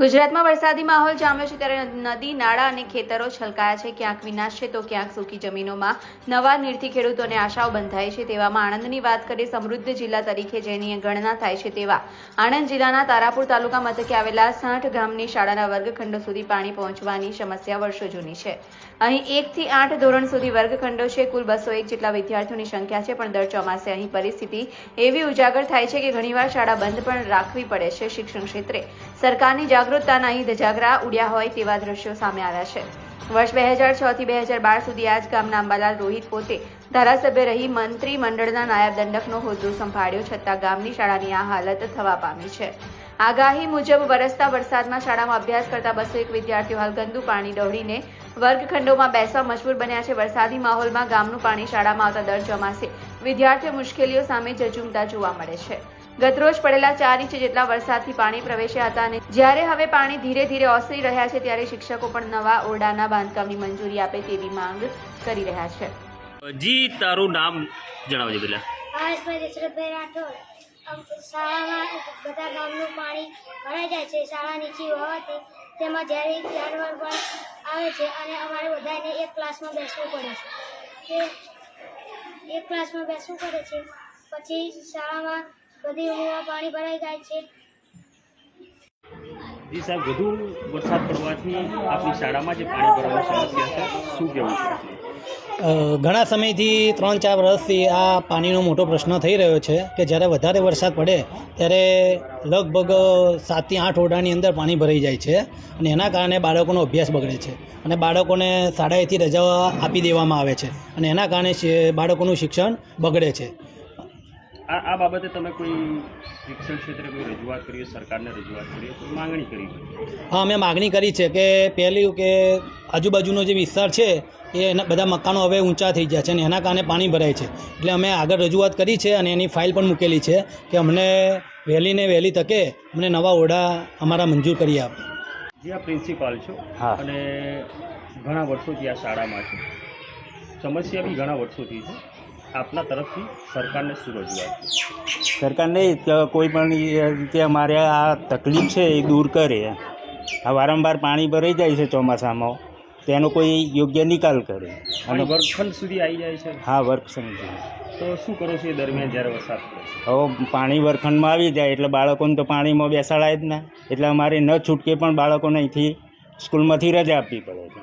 ગુજરાતમાં વરસાદી માહોલ જામ્યો છે ત્યારે નદી, નાળા અને ખેતરો છલકાયા છે. ક્યાંક વિનાશ છે તો ક્યાંક સૂકી જમીનોમાં નવા નીરથી ખેડૂતોને આશાઓ બંધાય છે. તેવામાં આણંદની વાત કરીએ, સમૃદ્ધ જિલ્લા તરીકે જેની ગણના થાય છે તેવા આણંદ જિલ્લાના તારાપુર તાલુકા મથકે આવેલા સાઠ ગામની શાળાના વર્ગખંડો સુધી પાણી પહોંચવાની સમસ્યા વર્ષો જૂની છે. અહીં એકથી આઠ ધોરણ સુધી વર્ગખંડો છે. કુલ બસો એક જેટલા વિદ્યાર્થીઓની સંખ્યા છે, પણ દર ચોમાસે અહીં પરિસ્થિતિ એવી ઉજાગર થાય છે કે ઘણીવાર શાળા બંધ પણ રાખવી પડે છે શિક્ષણ ક્ષેત્રે. સરકારની જાગૃતતાના ઈદ જાગરા ઉડ્યા હોય તેવા દ્રશ્યો સામે આવ્યા છે. વર્ષ બે હજાર છ થી બે હજાર બાર સુધી આ જ ગામના અંબાલાલ રોહિત પોતે ધારાસભ્ય રહી મંત્રી મંડળના નાયબ દંડકનો હોદ્દો સંભાળ્યો છતાં ગામની શાળાની આ હાલત થવા પામી છે. આગાહી મુજબ વરસતા વરસાદમાં શાળામાં અભ્યાસ કરતા બસો એક વિદ્યાર્થીઓ હાલ ગંદુ પાણી દોડીને વર્ગખંડોમાં બેસવા મજબૂર બન્યા છે. વરસાદી માહોલમાં ગામનું પાણી શાળામાં આવતા દર ચોમાસે વિદ્યાર્થીઓ મુશ્કેલીઓ સામે ઝઝૂમતા જોવા મળે છે. ગતરોજ પડેલા ચાર ઇંચ જેટલા વરસાદથી પાણી પ્રવેશ્યા હતા અને જ્યારે હવે પાણી ધીરે ધીરે ઓસરી રહ્યા છે ત્યારે શિક્ષકો પણ નવા ઓરડાના બાંધકામની મંજૂરી આપે તેવી માંગ કરી રહ્યા છે. જી તારું નામ જણાવજો પેલા ભાવેશભાઈ દશરથભાઈ રાઠોડ. શાળામાં બધા ગામનું પાણી ભરાઈ જાય છે શાળા નીચી હોવાથી તેમાં જ્યારે પણ આવે છે અને અમારે બધાને એક ક્લાસમાં બેસવું પડે છે. તે એક ક્લાસમાં બેસવું પડે છે પછી શાળામાં બધી રૂમોમાં પાણી ભરાઈ જાય છે. જી સાહેબ વધુ વરસાદ પડવાથી આપણી શાળામાં જે પાણી ભરવાની સમસ્યા છે શું કહેવું છે? ઘણા સમયથી ત્રણ ચાર વર્ષથી આ પાણીનો મોટો પ્રશ્ન થઈ રહ્યો છે કે જ્યારે વધારે વરસાદ પડે ત્યારે લગભગ સાતથી આઠ ઓરડાની અંદર પાણી ભરાઈ જાય છે અને એના કારણે બાળકોનો અભ્યાસ બગડે છે અને બાળકોને શાળાએથી રજા આપી દેવામાં આવે છે અને એના કારણે બાળકોનું શિક્ષણ બગડે છે. આ આ બાબતે તમે કોઈ શિક્ષણ ક્ષેત્રે કોઈ રજૂઆત કરી સરકારને રજૂઆત કરીએ કોઈ માંગણી કરી હોય? હા અમે માગણી કરી છે કે પહેલું કે આજુબાજુનો જે વિસ્તાર છે એ એના બધા મકાનો હવે ઊંચા થઈ ગયા છે અને એના કારણે પાણી ભરાય છે. એટલે અમે આગળ રજૂઆત કરી છે અને એની ફાઇલ પણ મૂકેલી છે કે અમને વહેલી ને વહેલી તકે અમને નવા ઓરડા અમારા મંજૂર કરી આપે. જે આ પ્રિન્સિપાલ છો હા. અને ઘણા વર્ષોથી આ શાળામાં છે. સમસ્યા બી ઘણા વર્ષોથી છે. આપના તરફથી સરકારને શું રજૂઆત સરકારને કોઈ પણ રીતે અમારે આ તકલીફ છે એ દૂર કરે. આ વારંવાર પાણી ભરાઈ જાય છે ચોમાસામાં. તેનો કોઈ યોગ્ય નિકાલ કરે. અને વર્ગખંડ સુધી આવી જાય છે? હા વર્ગખંડ સુધી. તો શું કરો છો એ દરમિયાન જ્યારે વરસાદ હવે પાણી વર્ખંડમાં આવી જાય એટલે બાળકોને તો પાણીમાં બેસાડાય જ ના. એટલે અમારે ન છૂટકે પણ બાળકોને અહીંથી સ્કૂલમાંથી રજા આપવી પડે છે.